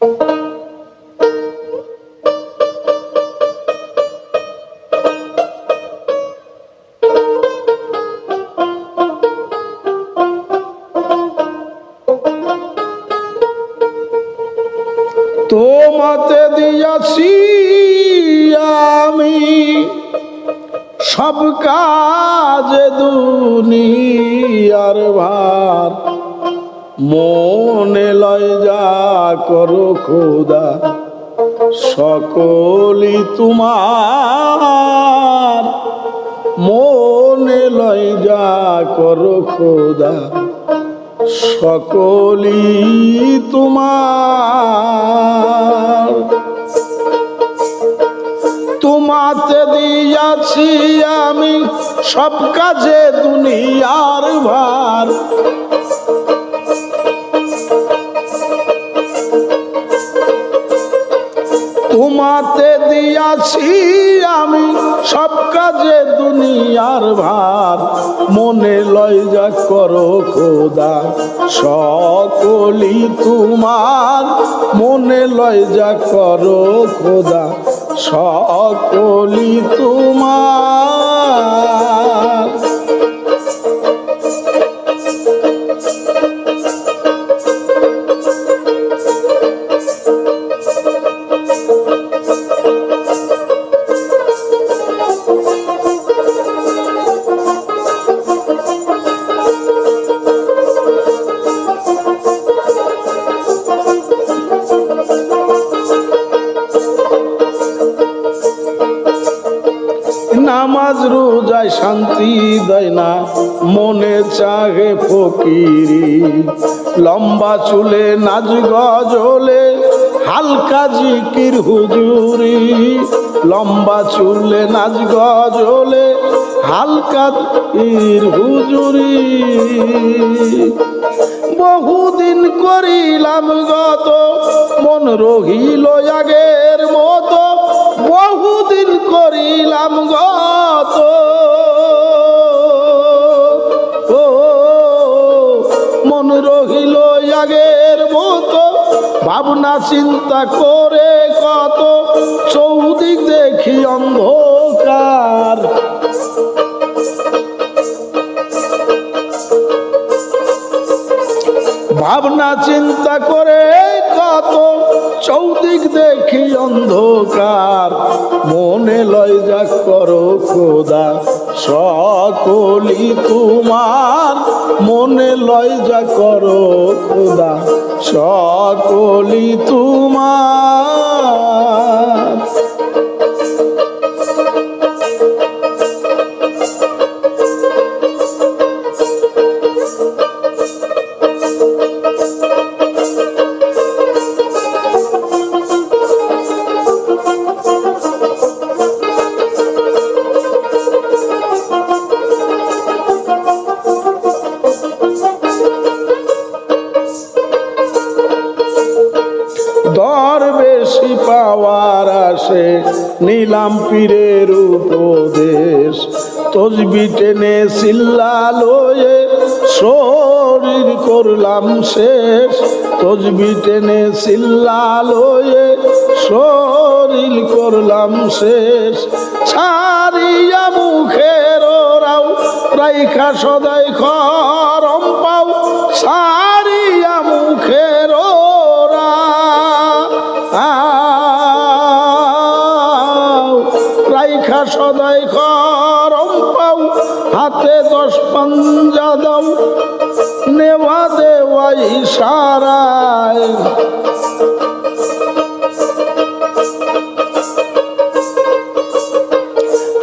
তোমাতে দিয়াছি আমি সব কাজে দুনিয়ার ভার। মনে লয় যা করো খোদা সকলি তোমার। মনে লয় যা করো খোদা সকলি তোমার। তোমাতে দিয়াছি আমি সব কাজে দুনিয়ার ভার। তোমাতে দিয়াছি আমি সব কাজে দুনিয়ার ভার। মনে লয় যা করো খোদা সকলি তোমার। মনে লয় যা করো খোদা সকলি তোমার। শান্তি দেয় না, মনে চাহে ফকিরি। লম্বা চুলে নাচ গজলে, হালকা জিকির হুজুরি। লম্বা চুলে নাচ গজলে, হালকা জিকির হুজুরি। বহুদিন করিলাম গত, মন রহিল আগের মতো। বহুদিন করিলাম গত ভাবনা চিন্তা করে কত চৌদিক দেখি অন্ধকার। ভাবনা চিন্তা করে কত চৌদিক দেখি অন্ধকার। মনে লয় যা করো খোদা সকলি তোমার। মনে লয় যা করো খোদা সকলি তোমার নিলাম পীরের উপদেশ। তসবি টেনে চিল্লা লয়ে শরীর করলাম শেষ। তসবি টেনে চিল্লা লয়ে শরীর করলাম শেষ। ছাড়িয়া মুখের রাও রাইখা সদাই খরম রাইখা সদাই খরম পাও, হাতে দশ পাঞ্জা দাও, নেওয়া দেওয়া ইশারায়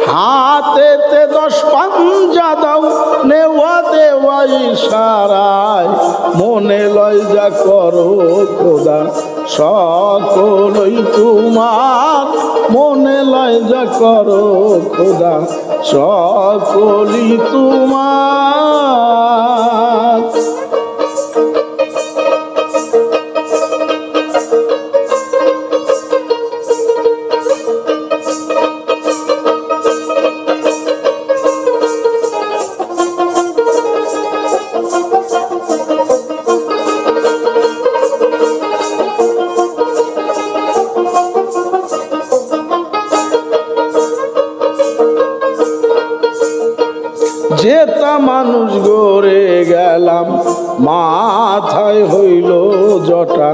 হাতেতে দশ পাঞ্জা দাও, নেওয়া দেওয়া ইশারায় মনে লয় যা করো খোদা, সকলই তোমার যা করো খোদা সকলি তোমার। যেতা মানুষ গড়ে গেলাম। মাথায় হইল জটা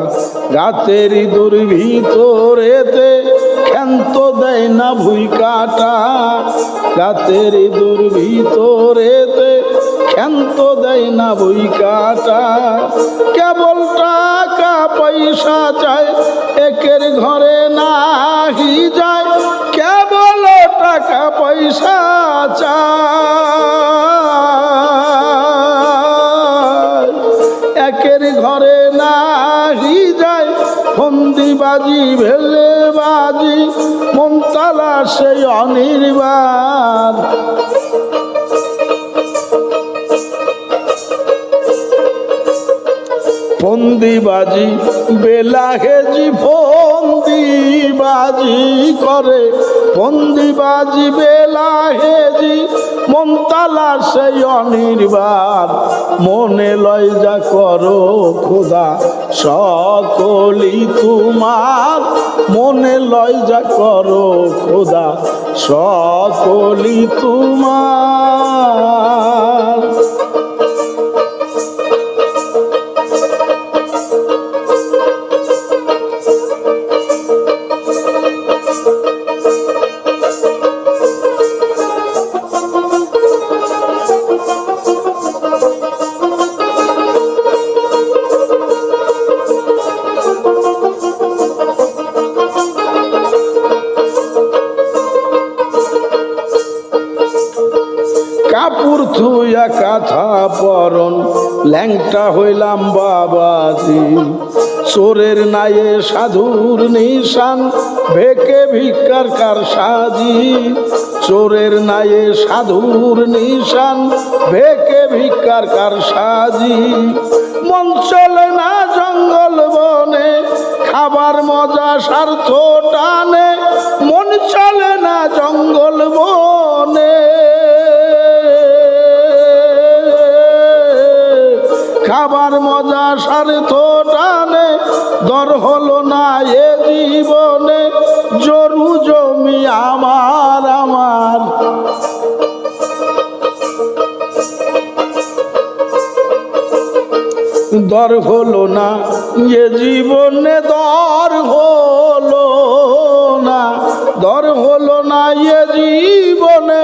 গাতের ইঁদুর ভিতরেতে ক্ষান্ত দেয় না ভুই কাটা। গাতের ইঁদুর ভিতরেতে ক্ষান্ত দেয় না ভুই কাটা। কেবল টাকা পয়সা চায়, একের ঘরে নাহি যায়। ফন্দিবাজি ভেলে বাজি মমতালা সেই অনির্বাণ। ফন্দিবাজি বেলাহেজি ফন্দিবাজি করে ফন্দিবাজি বেলাহেজি মমতালা সেই অনির্বাণ। মনে লয় যা করো খোদা সকলি তোমার। মনে লয় যা করো খোদা সকলি তোমার। পরন ল্যাংটা হইলাম বাবাজি। চোরের নায়ে সাধুর নিশান, ভেকে ভিক্ষার কার সাজি। চোরের নায়ে সাধুর নিশান, ভেকে ভিক্ষার কার সাজি। মন চলে না জঙ্গল বনে, খাবার মজা স্বার্থ টানে। মন চলে না জঙ্গল বনে আমার আমার। দর হলো না, এ জীবনে দর হলো না। দর হলো না, এ জীবনে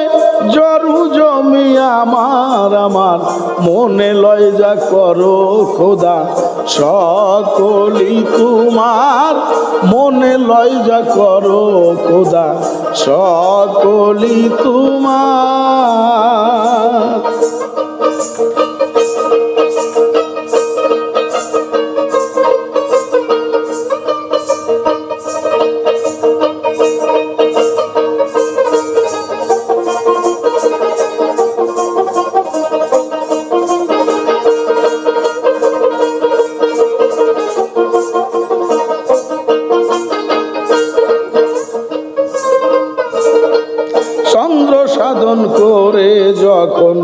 জরু জমি আমার আমার। মনে লয় যা করো খোদা সকলি তোমার মনে লয় যা করো খোদা। সকলি তোমার সাধন করে যখন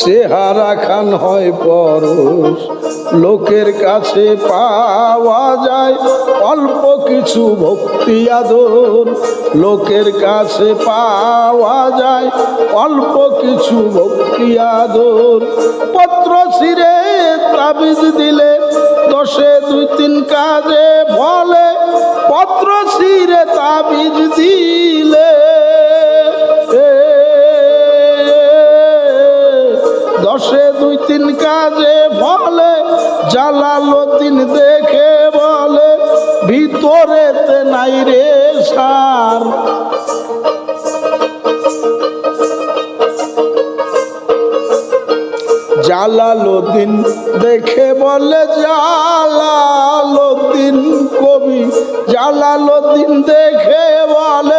চেহারা খান হয় পরশ, লোকের কাছে পাওয়া যায় অল্প কিছু ভক্তি আদর। লোকের কাছে পাওয়া যায় অল্প কিছু ভক্তি আদর। পত্র ছিঁড়ে তাবিজ দিলে দশে দুই তিন কাজে বলে, পত্র ছিঁড়ে তাবিজ দিলে দশে দুই তিন কাজে বলে জালালুদ্দিন দেখে বলে, ভিতরেতে নাই রে সার। জালালুদ্দিন দেখে বলে জালালুদ্দিন কবি জালালুদ্দিন দেখে বলে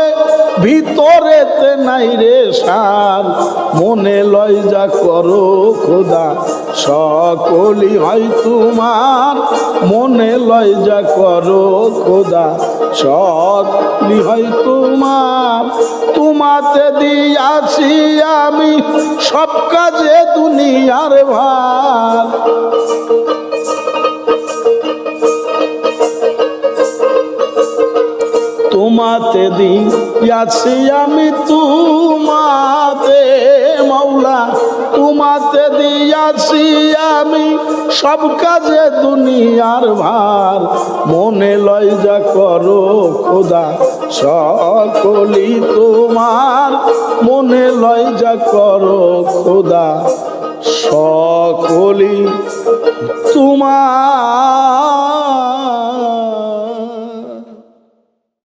ভিতরেতে নাই রে সার। মনে লয় যা করো খোদা সকলি হয় তোমার। মনে লয় যা করো খোদা সকলি হয় তোমার। তোমাতে দিয়াছি আমি সব কাজে দুনিয়ার ভার। তোমাতে দিয়াছি আমি তোমাতে, মাওলা, তোমাতে দিয়াছি আমি সব কাজে দুনিয়ার ভার। মনে লয় যা করো খোদা সকলি তোমার। মনে লয় যা করো খোদা সকলি তোমার।